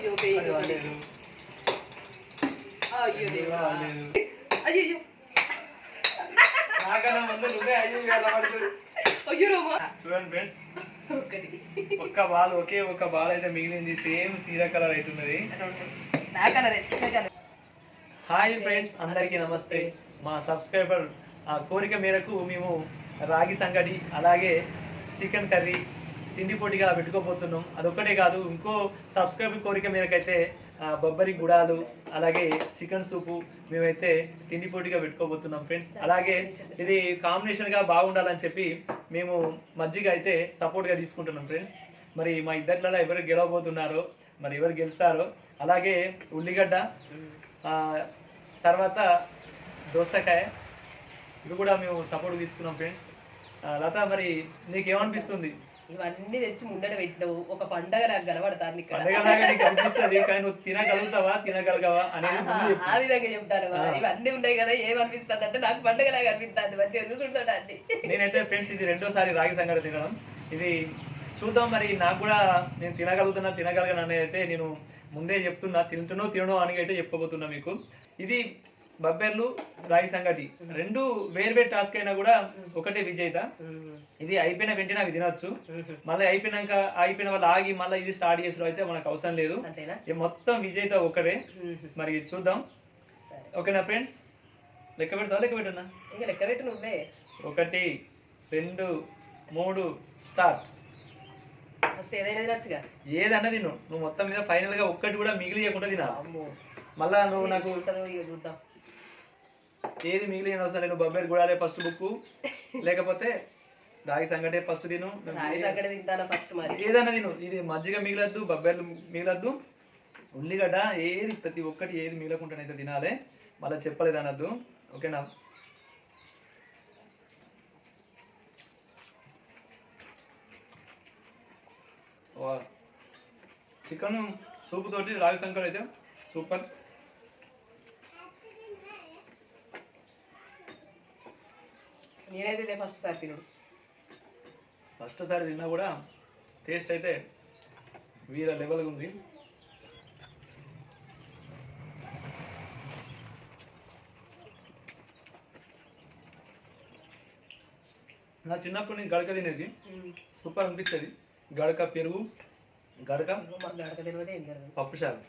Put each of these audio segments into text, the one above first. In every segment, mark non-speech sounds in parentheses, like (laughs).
అయ్యో అయ్యో దేవుడా అయ్యో నాకన్నా ముందు నువ్వే అయ్యో పడుతుంది. అయ్యో చూడండి ఫ్రెండ్స్ ఒక్క బాల్ ఒకే ఒక బాల్ అయితే మిగిలింది సేమ్ సీరా కలర్ అవుతున్నది హాయ్ ఫ్రెండ్స్ అందరికీ నమస్తే మా సబ్స్క్రైబర్ ఆ కోరిక మేరకు మేము రాగి సంగటి అలాగే చికెన్ కర్రీ తిండి పోటీగా పెట్టుకోబోతున్నాం. అదొక్కటే కాదు ఇంకో సబ్స్క్రైబ్ కోరిక మేరకైతే బొబ్బరి గుడాలు అలాగే చికెన్ సూపు మేమైతే తిండి పోటీగా పెట్టుకోబోతున్నాం ఫ్రెండ్స్ అలాగే ఇది కాంబినేషన్గా బాగుండాలని చెప్పి మేము మజ్జిగ అయితే సపోర్ట్గా తీసుకుంటున్నాం ఫ్రెండ్స్ మరి మా ఇద్దరిలో ఎవరు గెలవబోతున్నారో మరి ఎవరు గెలుస్తారో అలాగే ఉల్లిగడ్డ తర్వాత దోసకాయ ఇది కూడా మేము సపోర్ట్ తీసుకున్నాం ఫ్రెండ్స్ లత మరి నీకేమనిపిస్తుంది? ఇవన్నీ తెచ్చి ముందట పెట్టినవు. ఒక పండగ నాకు కనబడతాను అనిపిస్తుంది. కానీ నువ్వు తినగలుగుతావా తినగలగవా అనేది. ఆ విధంగా చెప్తాను. ఇవన్నీ ఉన్నాయి కదా ఏమనిపిస్తుంది అంటే నాకు పండగలాగా అనిపిస్తుంది. మంచిగా చూసుకుంటాడు అన్ని. నేనైతే ఫ్రెండ్స్ ఇది రెండోసారి రాగి సంగటి తినడం. ఇది చూద్దాం మరి నాకు కూడా నేను తినగలుగుతున్నా తినగలిగిన అనేది అయితే నేను ముందే చెప్తున్నా. తింటునో తినో అని అయితే చెప్పబోతున్నా మీకు. ఇది బబ్బెర్లు రాగి సంగటి. రెండు వేరు వేరు టాస్క్ అయినా కూడా ఒకటే విజేత ఇది అయిపోయిన వెంటనే అవి తినొచ్చు. మళ్ళీ అయిపోయినాక అయిపోయిన వాళ్ళు ఆగి మళ్ళీ ఇది స్టార్ట్ చేసిన అయితే మనకు అవసరం లేదు. మొత్తం విజేత ఒకటే. మరి చూద్దాం. ఓకేనా ఫ్రెండ్స్ లెక్క పెడతావా లెక్క పెట్టన్నా ఇక లెక్క పెట్టు నువ్వే. ఒకటి రెండు మూడు స్టార్ట్ ఏదన్నా తిను. నువ్వు మొత్తం మీద ఫైనల్గా ఒక్కటి కూడా మిగిలియకుండా తినాలి? మళ్ళా నువ్వు నాకు చూద్దాం. ఏది మిగిలిన అవసరం నేను బొబ్బేరు గుడాలే ఫస్ట్ బుక్ లేకపోతే రాగి సంగటే ఫస్ట్ తిను. ఫస్ట్ మరి? ఏదన్నా తిను. ఇది మజ్జిగ మిగలద్దు బొబ్బేర్లు మిగలద్దు. ఉల్లిగడ్డ ఏది ప్రతి ఒక్కటి ఏది మిగలకుండానైతే తినాలి. మళ్ళీ చెప్పలేదు అనద్దు. ఓకేనా? చికెన్ సూప్ తోటి రాగి సంకల్ అయితే సూపర్. నేనైతే ఫస్ట్ సారి తినడు ఫస్ట్ సారి తిన్నా కూడా టేస్ట్ అయితే వీర లెవెల్గా ఉంది. నా చిన్నప్పుడు నేను గడక తినేది. సూపర్ అనిపించేది గడక పెరుగు గడక తెలియదు పప్పుచారు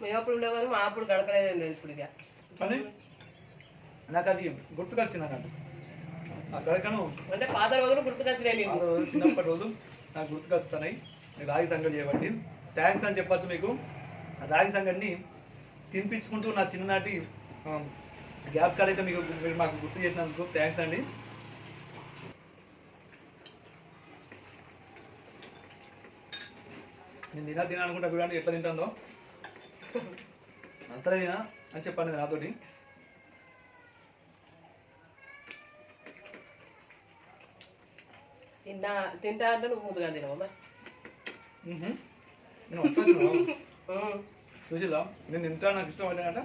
మేము అప్పుడు ఉండేవారు మా అప్పుడు గడకలేదు లేదు ఇప్పుడు నాకు అది గుర్తుకొచ్చింది నాకు ఆ గడకను అంటే పాత రోజులు గుర్తుకొచ్చినాయి చిన్నప్పటి రోజు నాకు గుర్తుకొస్తున్నాయి. రాగి సంగటి చేయబట్టి థ్యాంక్స్ అని చెప్పొచ్చు మీకు. ఆ రాగి సంగటిని తినిపించుకుంటూ నా చిన్ననాటి జ్ఞాపకాలు అయితే మీకు మీరు మాకు గుర్తు చేసినందుకు థ్యాంక్స్ అండి. నేను తినా తినా అనుకుంటా చూడండి ఎట్లా తింటుందో. (laughs) అసలే తినా అని చెప్పండి నాతోటి. తిన్నా తింటా అంటే నువ్వు ముందుగా తినవు మరి మ్హూ. నేను. చూసిలా నేను తింటాను నాకు ఇష్టం పడ్డానంట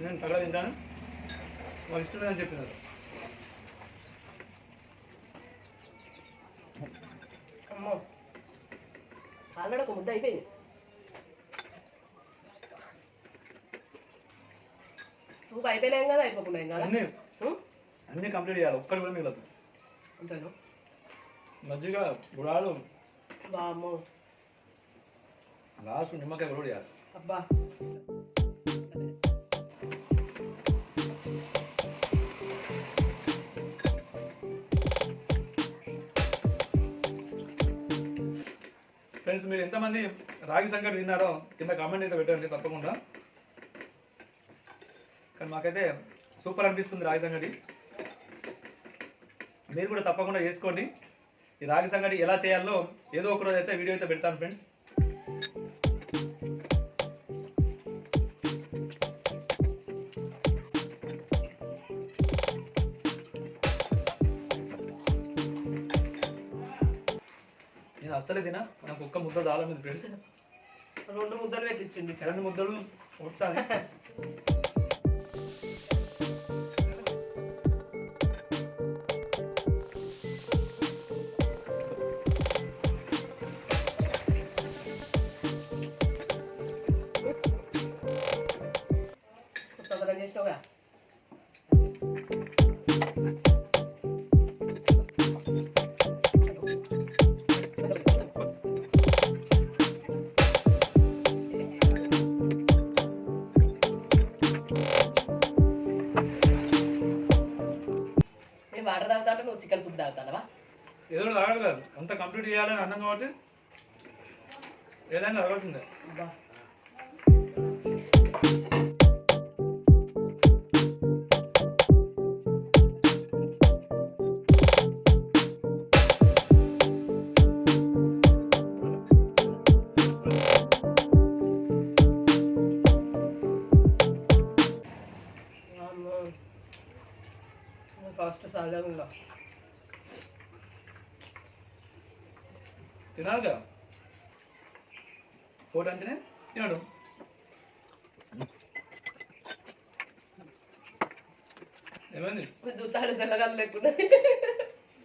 నేను తగడ తింటాను. వాళ్ళకి ఇష్టం లేదని చెప్పినారు. అమ్మో. ఆల్రెడీ ఒక ముద్ద అయిపోయింది. సూప్ అయిపోయినాం కదా అయిపోకుండా కదా? అన్నీ కంప్లీట్ చేయాలి. ఒక్కటి కూడా మిగలదు. అంతేనా? మజ్జిగ గుడాలు లాస్ట్ నిమ్మకాయ కూడా చేయాలి అబ్బా. ఫ్రెండ్స్ మీరు ఎంతమంది రాగి సంకటి తిన్నారో కింద కామెంట్ అయితే పెట్టండి తప్పకుండా. కానీ మాకైతే సూపర్ అనిపిస్తుంది రాగి సంగటి. మీరు కూడా తప్పకుండా చేసుకోండి. ఈ రాగి సంగటి ఎలా చేయాలో ఏదో ఒక రోజు అయితే వీడియో అయితే పెడతాను ఫ్రెండ్స్ నేను అస్సలే తినా? నాకు ఒక్క ముద్ద మీద ఫ్రెండ్స్ రెండు ముద్దలు పెట్టించింది ఇక్కడ. రెండు ముద్దలు కొట్టాలి (laughs) చేసినావుగా నేను వాటర్ తాగుతా అంటే నువ్వు చికెన్ సూప్ తాగుతానవా ఏదో ఒకటి తాగదు కాదు అంత కంప్లీట్ చేయాలని అన్నం కాబట్టి ఏదైనా తాగాల్సిందే తినాలి కదా? కోట అంటేనే తినడు. ఏమైంది? దుత్తాడు తెల్లగలు లేకుండా.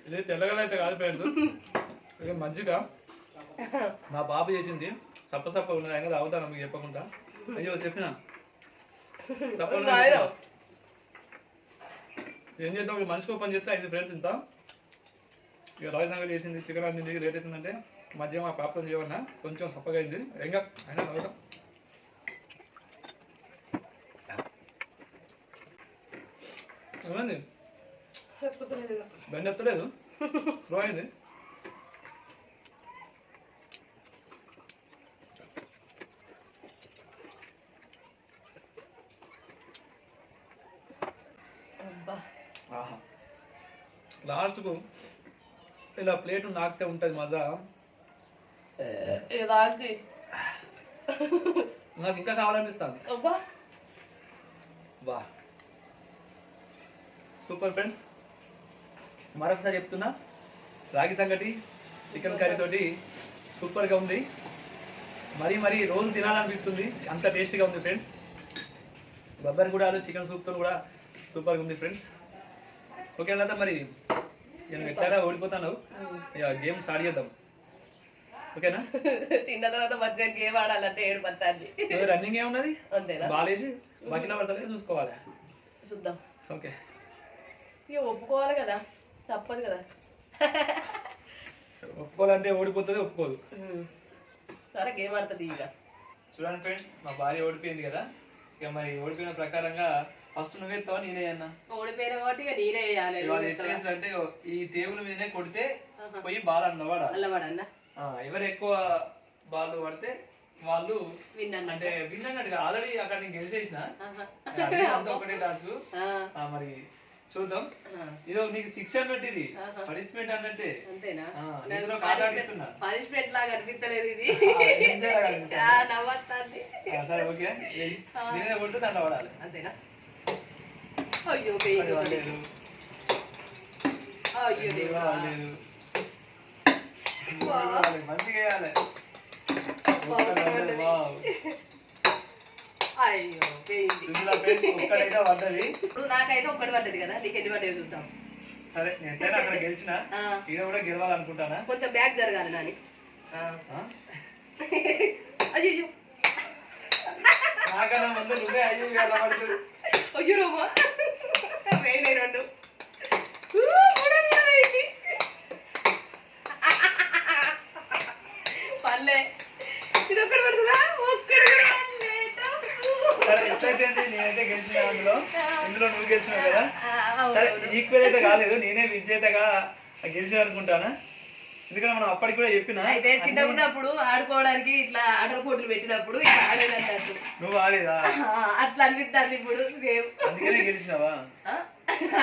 ఇది తెల్లగల అయితే కాదు ఫ్రెండ్స్ ఇక మజ్జిగ. మా బాబు చేసింది. సప్ప సప్ప ఉన్నది. ఆయన తాగుతాను మీకు చెప్పకుండా. అయ్యో చెప్పిన? సప్ప. ఏం చేద్దాం? మనిషికి ఓపెన్ చేస్తే ఐదు ఫ్రెండ్స్ ఇంత. ఇక సంగతి చేసింది చికెన్ అన్ని లేట్ అవుతుందంటే. మధ్య మా పాపతో చేయమన్నా కొంచెం సప్పగా అయింది. ఇంకా అయినా తాగుతాం ఏమైంది? బండి ఎత్తలేదు స్లో అయింది లాస్ట్కు ఇలా ప్లేట్ నాకితే ఉంటుంది మజా. నాకు ఇంకా కావాలనిపిస్తుంది. అబ్బా. వా సూపర్ ఫ్రెండ్స్ మరొకసారి చెప్తున్నా రాగి సంగటి చికెన్ కర్రీ తోటి సూపర్గా ఉంది. మరీ మరీ రోజు తినాలనిపిస్తుంది అంత టేస్టీగా ఉంది ఫ్రెండ్స్. బొబ్బరి కూడా చికెన్ సూప్తో కూడా సూపర్గా ఉంది ఫ్రెండ్స్. ఓకే అలా మరి నేను ఎట్లా ఓడిపోతాను గేమ్ స్టార్ట్ చేద్దాం. ఓకేనా? తిన్న తర్వాత మధ్య గేమ్ ఆడాలంటే ఏడు పత్తాది రన్నింగ్ ఏమున్నది? అంతేనా? బాలేసి బకిన పడతలే చూసుకోవాలి. చూద్దాం. ఓకే. ఇక ఒప్పుకోవాలి కదా తప్పదు కదా. ఒప్పుకోవాలంటే ఓడిపోతుంది ఒప్పుకోదు. సరే గేమ్ ఆడుతుంది ఇక. చూడండి ఫ్రెండ్స్ మా భార్య ఓడిపోయింది కదా. ఇక మరి ఓడిపోయిన ప్రకారంగా ఫస్ట్ నువ్వే ఎత్తావా నేనే అన్నా ఓడిపోయిన కాబట్టి ఇక నేనే వేయాలి. అంటే ఈ టేబుల్ మీదనే కొడితే పోయి బాల్ అన్నవాడ అల్లవాడన్నా ఎవరు ఎక్కువ బాల్ పడితే వాళ్ళు అంటే విన్ అన్నట్టుగా ఆల్రెడీ అక్కడ నేను గెలిచేసిన. ఒకటే టాస్క్. మరి చూద్దాం. ఇదో నీకు శిక్ష అన్నట్టు. ఇది. పనిష్మెంట్ అన్నట్టే పనిష్మెంట్ లాగా అనిపించలేదు ఇది. సరే ఓకే. నేనే కొడితే దాంట్లో పడాలి. అంతేనా? అయ్యో. అయ్యో ఇది దేవుడా. పడలేదు. ఇది వా. పడాలి, మంచిగా వేయాలి. వా, ఒక్కటి పడ్డది, వావ్. అయ్యో ఇప్పుడు నాకైతే ఒక్కటి పడ్డది కదా నీకు ఎన్ని పడ్డాయో చూద్దాం. సరే నేను ఎట్లయినా అక్కడ గెలిచిన. ఈడ కూడా గెలవాలనుకుంటానా? కొంచెం బ్యాక్ జరగాలి నాని? అయ్యో నాకన్నా ముందు నువ్వే అయ్యి అయ్యో రోమా. రెండు పల్లె ఇది ఒక్కటి పడుతుందా ఒక్కటి కూడా గెలిచిన ఇందులో నువ్వు గెలిచినావు కదా? సరే. ఈక్వల్ అయితే కాలేదు. నేనే విజేతగా గెలిచిన అనుకుంటానా? ఎందుకంటే మనం అప్పటికి కూడా చెప్పిన అయితే చిన్నగా ఉన్నప్పుడు ఆడుకోవడానికి ఇట్లా ఆటల పోటీలు పెట్టినప్పుడు ఇట్లా ఆడేది అన్నట్టు. నువ్వు ఆడేదా? అట్లా అనిపిస్తుంది ఇప్పుడు సేమ్. అందుకనే గెలిచినావా?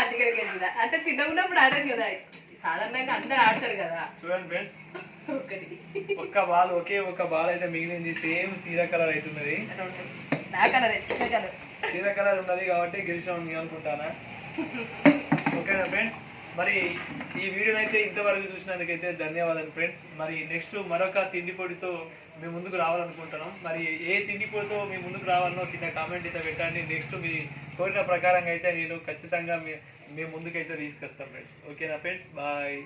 అందుకని గెలిచిందా అంటే చిన్నగా ఉన్నప్పుడు ఆడాను కదా సాధారణంగా అందరు ఆడతారు కదా. చూడండి ఫ్రెండ్స్. ఒక్క బాల్ ఒకే ఒక్క బాల్ అయితే మిగిలింది. సేమ్ సీరా కలర్ అవుతున్నది నా కలర్ సీరా కలర్. ఉన్నది కాబట్టి గెలిచినాం నేను అనుకుంటానా? ఓకేనా ఫ్రెండ్స్? మరి ఈ వీడియోని అయితే ఇంతవరకు చూసినందుకైతే ధన్యవాదాలు ఫ్రెండ్స్. మరి నెక్స్ట్ మరొక తిండి పొడితో మేము ముందుకు రావాలనుకుంటున్నాం. మరి ఏ తిండి పొడితో మీ ముందుకు రావాలనో కింద కామెంట్ అయితే పెట్టండి. నెక్స్ట్ మీ కోరిన ప్రకారంగా అయితే నేను ఖచ్చితంగా మీ మీ ముందుకైతే తీసుకొస్తాం ఫ్రెండ్స్. ఓకేనా ఫ్రెండ్స్? బాయ్.